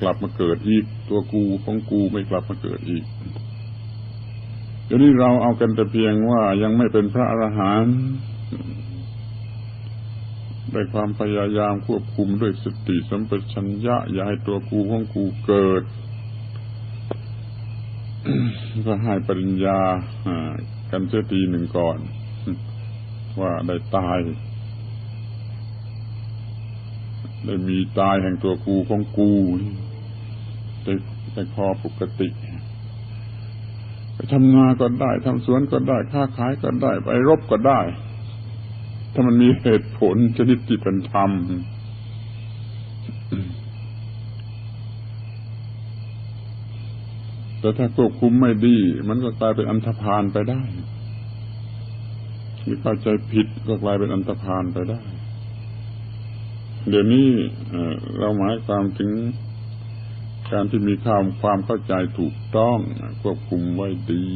กลับมาเกิดอีก ตัวกูของกูไม่กลับมาเกิดอีกเดี๋ยวนี้เราเอากันแต่เพียงว่ายังไม่เป็นพระอรหันต์ด้วยความพยายามควบคุมด้วยสติสัมปชัญญะ อย่าให้ตัวกูของกูเกิดก็ให้ปริญญากันเสียทีหนึ่งก่อน ว่าได้ตาย ได้มีตายแห่งตัวกูของกู ได้ได้พอปกติไปทำนาก็ได้ทำสวนก็ได้ค้าขายก็ได้ ไปรบก็ได้ ถ้ามันมีเหตุผลชนิดที่เป็นธรรมแต่ถ้าควบคุมไม่ดี มันก็กลายเป็นอันธพาลไปได้หรือเข้าใจผิดก็กลายเป็นอันธพาลไปได้ เดี๋ยวนี้เอ่อเราหมายความถึง การที่มีความความเข้าใจถูกต้องควบคุมไว้ดี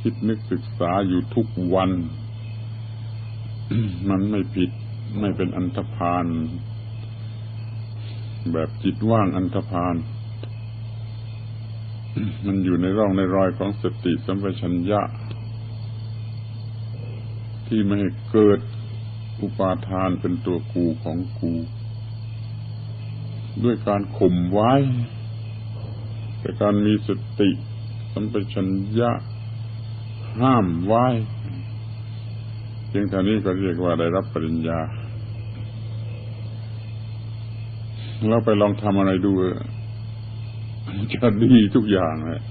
คิดนึกศึกษาอยู่ทุกวัน มันไม่ผิดไม่เป็นอันธพาลแบบจิตว่างอันธพาลมันอยู่ในร่องในรอยของสติสัมปชัญญะ ที่ไม่ให้เกิดอุปาทานเป็นตัวกูของกู ด้วยการข่มไว้ แต่การมีสติสัมปชัญญะห้ามไว้เพียงเท่านี้ก็เรียกว่าได้รับปริญญา เราไปลองทำอะไรดูจะดีทุกอย่างเลย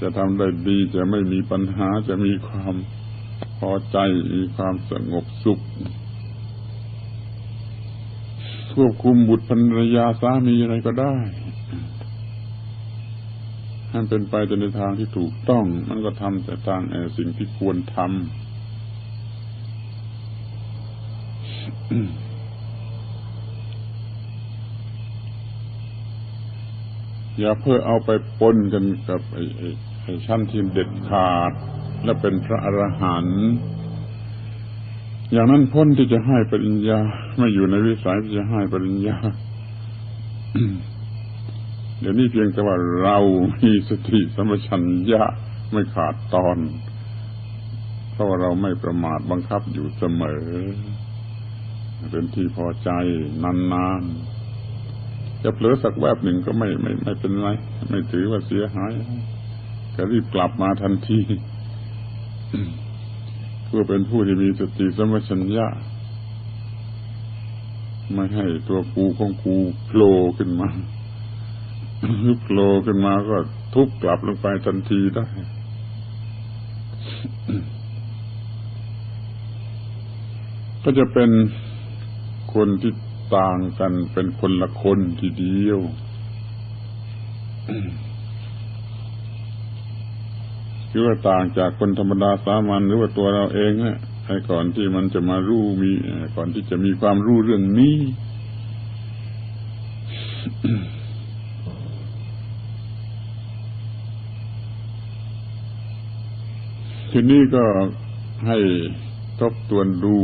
จะทำได้ดีจะไม่มีปัญหาจะมีความพอใจมีความสงบสุข ควบคุมบุตรภรรยาสามีอะไรก็ได้ให้เป็นไปแต่ในทางที่ถูกต้อง มันก็ทำแต่ทางเอ่อสิ่งที่ควรทำอย่าเพื่อเอาไปปนกันกับไอ้ไอ้ไอ้ชั้นที่เด็ดขาด และเป็นพระอรหันต์ อย่างนั้นพ้นที่จะให้ปริญญา ไม่อยู่ในวิสัยที่จะให้ปริญญา เดี๋ยวนี้เพียงแต่ว่าเรามีสติสมชัญญะไม่ขาดตอน เพราะว่าเราไม่ประมาทบังคับอยู่เสมอ เป็นที่พอใจนานๆ จะเผลอสักแวบหนึ่งก็ไม่ไม่ไม่เป็นไร ไม่ถือว่าเสียหาย ก็รีบกลับมาทันที เพื่อเป็นผู้ที่มีสติสมปชัญญะไม่ให้ตัวกูของกูโผล่ขึ้นมาโผล่ขึ้นมาก็ทุบกลับลงไปทันทีได้ก็จะเป็นคนที่ต่างกันเป็นคนละคนทีเดียว คือว่าต่างจากคนธรรมดาสามัญหรือว่าตัวเราเองนะไอ้ก่อนที่มันจะมารู้มีก่อนที่จะมีความรู้เรื่องนี้ทีนี้ก็ให้ทบทวนดู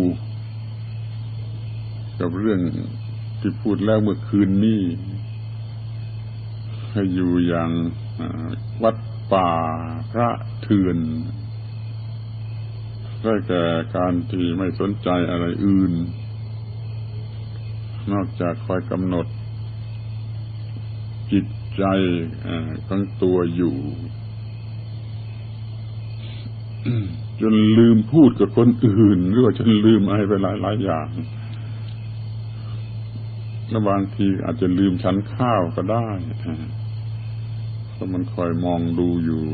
กับเรื่องที่พูดแล้วเมื่อคืนนี้ ให้อยู่อย่างวัด ป่าพระเถื่อนได้แก่การที่ไม่สนใจอะไรอื่น นอกจากคอยกำหนด จิตใจอ่าของตัวอยู่ จนลืมพูดกับคนอื่น หรือว่าจนลืมอะไรไปหลายๆอย่างและบางทีอาจจะลืมชั้นข้าวก็ได้ เพราะมันคอยมองดูอยู่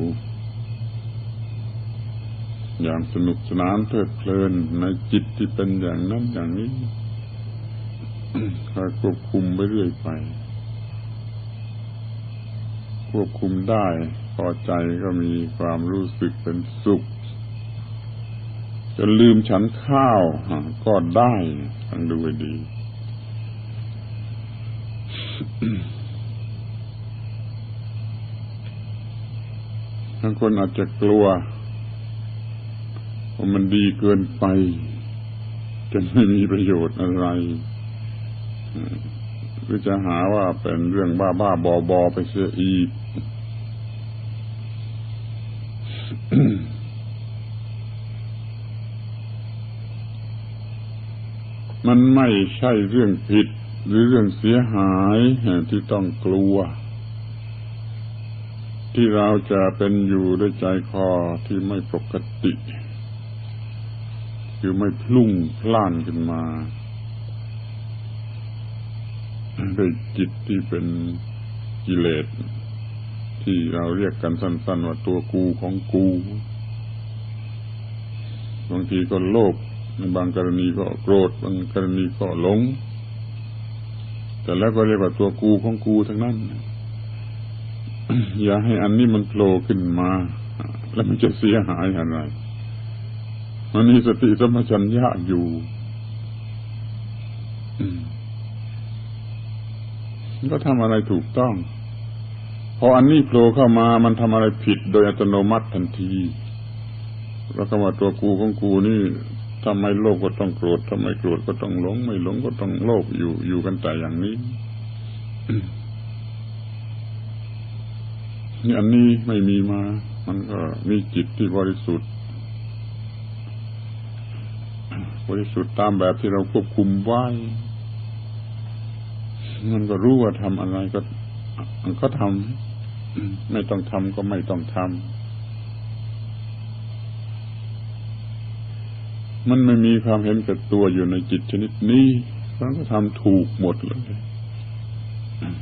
อย่างสนุกสนานเพลิดเพลินในจิตที่เป็นอย่างนั้นอย่างนี้คอยควบคุมไปเรื่อยไป ควบคุมได้พอใจก็มีความรู้สึกเป็นสุขจะลืมฉันข้าวก็ได้ต้องดูให้ดี บางคนอาจจะกลัวว่ามันดีเกินไปจนไม่มีประโยชน์อะไรหรือจะหาว่าเป็นเรื่องบ้าบ้าบอบอไปเสียอีกมันไม่ใช่เรื่องผิด หรือเรื่องเสียหายที่ต้องกลัว ที่เราจะเป็นอยู่ด้วยใจคอที่ไม่ปกติคือไม่พลุ่งพล่านขึ้นมาด้วยจิตที่เป็นกิเลส ที่เราเรียกกันสั้น ๆ ว่าตัวกูของกูบางทีก็โลภในบางกรณีก็โกรธบางกรณีก็หลง แต่แล้วก็เรียกว่าตัวกูของกูทั้งนั้น อย่าให้อันนี้มันโผล่ขึ้นมา แล้วมันจะเสียหายอะไรมันมีสติสมัชัญญะอยู่ก็ทำอะไรถูกต้อง พออันนี้โผล่เข้ามามันทำอะไรผิดโดยอัตโนมัติทันทีแล้วก็ว่าตัวกูของกูนี่ทำไมโลภก็ต้องโกรธทำไมโกรธก็ต้องหลง ไม่หลงก็ต้องโลภอยู่อยู่กันแต่อย่างนี้ นี่อันนี้ไม่มีมา มันก็มีจิตที่บริสุทธิ์ บริสุทธิ์ตามแบบที่เราควบคุมไว้ มันก็รู้ว่าทำอะไรก็มันก็ทำไม่ต้องทำก็ไม่ต้องทำมันไม่มีความเห็นกับตัวอยู่ในจิตชนิดนี้มันก็ทำถูกหมดเลย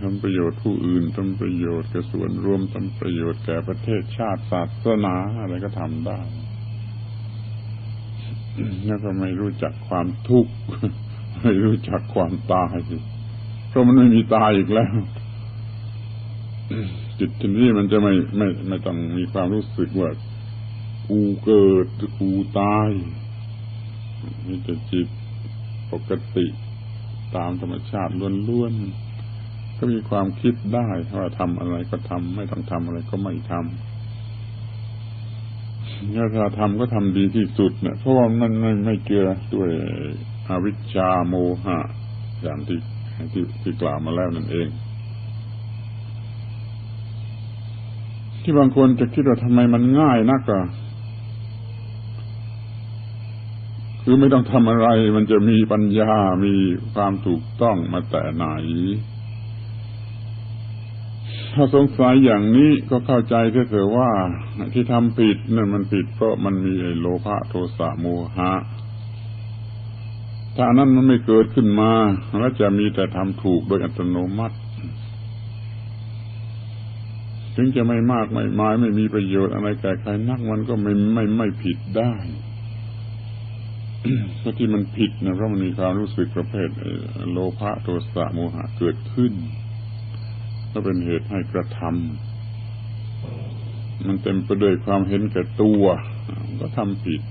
ทำประโยชน์ผู้อื่นทำประโยชน์กับส่วนรวมทำประโยชน์แก่ประเทศชาติศาสนาอะไรก็ทำได้แล้วก็ไม่รู้จักความทุกข์ไม่รู้จักความตายเพราะมันไม่มีตายอีกแล้วจิตชนิดนี้มันจะไม่ไม่ไม่ต้องมีความรู้สึกว่ากูเกิดกูตายมีแต่จิตปกติตามธรรมชาติล้วนๆ ก็มีความคิดได้ว่าทำอะไรก็ทำไม่ต้องทำอะไรก็ไม่ทำถ้าทำก็ทำดีที่สุดเนะเพราะว่ามันไม่ไม่เกี่ยวด้วยอวิชชาโมหะอย่างที่ที่ที่กล่าวมาแล้วนั่นเอง ที่บางคนจะคิดว่าทำไมมันง่ายนักอะคือไม่ต้องทำอะไร มันจะมีปัญญา มีความถูกต้องมาแต่ไหน ถ้าสงสัยอย่างนี้ก็เข้าใจเถอะว่าที่ทำผิดนั่นมันผิดเพราะมันมีโลภะโทสะโมหะ ถ้านั้นมันไม่เกิดขึ้นมาแล้วจะมีแต่ทำถูกโดยอัตโนมัติ ถึงจะไม่มากไม่มายไม่มีประโยชน์อะไรแก่ใครนักมันก็ไม่ไม่ไม่ผิดได้เพราะที่มันผิดนะเพราะมันมีความรู้สึกประเภทโลภะโทสะโมหะเกิดขึ้น ก็เป็นเหตุให้กระทำมันเต็มไปด้วยความเห็นแก่ตัวก็ทำผิด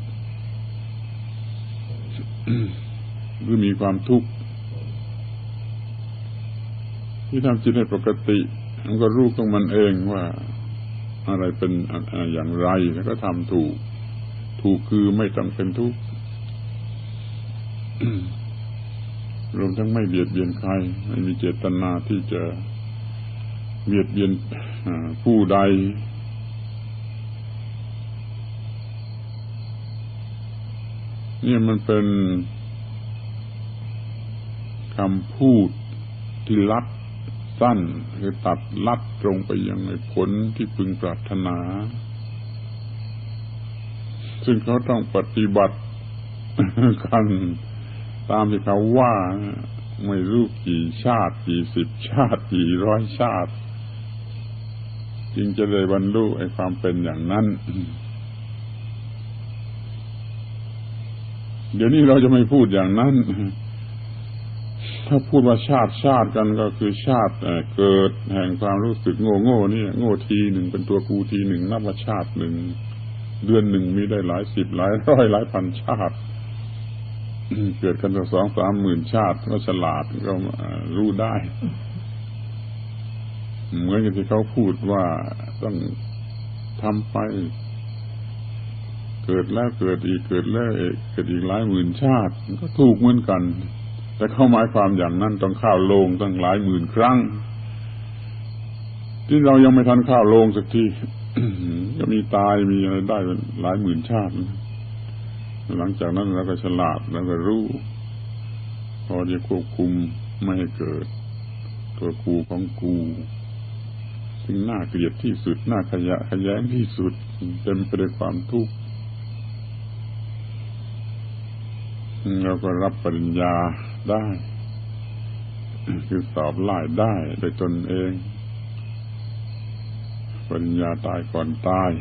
หรือมีความทุกข์ที่ทำจิตให้ปกติ มันก็รู้ของมันเองว่าอะไรเป็นอย่างไรแล้วก็ทำถูก ถูกคือไม่ต้องเป็นทุกข์รวมทั้งไม่เบียดเบียนใคร ไม่มีเจตนาที่จะ เบียดเบียนผู้ใด นี่มันเป็นคำพูดที่ลัดสั้นคือตัดลัดตรงไปยังในผลที่พึงปรารถนา ซึ่งเขาต้องปฏิบัติกันตามที่เขาว่าไม่รู้กี่ชาติกี่สิบชาติกี่ร้อยชาติ จึงจะได้บรรลุไอ้ความเป็นอย่างนั้นเดี๋ยวนี้เราจะไม่พูดอย่างนั้น ถ้าพูดว่าชาติชาติกันก็คือชาติเกิดแห่งความรู้สึกโง่โง่นี่โง่ทีหนึ่งเป็นตัวกูทีหนึ่งนับว่าชาติหนึ่งเดือนหนึ่งมีได้หลายสิบหลายร้อยหลายพันชาติ เกิดกันสองสามหมื่นชาติก็ฉลาดก็รู้ได้ เหมือนกับที่เขาพูดว่าต้องทำไป เกิดแล้วเกิดอีกเกิดแล้วเกิดอีกหลายหมื่นชาติก็ถูกเหมือนกัน แต่เข้าหมายความอย่างนั้นต้องข้าวลงตั้งหลายหมื่นครั้ง ที่เรายังไม่ทันข้าวลงสักทีก็มีตายมีอะไรได้เป็นหลายหมื่นชาติ หลังจากนั้นเราก็ฉลาดแล้วก็รู้ พอจะควบคุมไม่ให้เกิด ตัวกูของกู ซึ่งน่าเกลียดที่สุด น่าขยะขยงที่สุด เต็มไปด้วยความทุกข์เราก็รับปริญญาได้ คือสอบไล่ได้โดยตนเอง ปริญญาตายก่อนตาย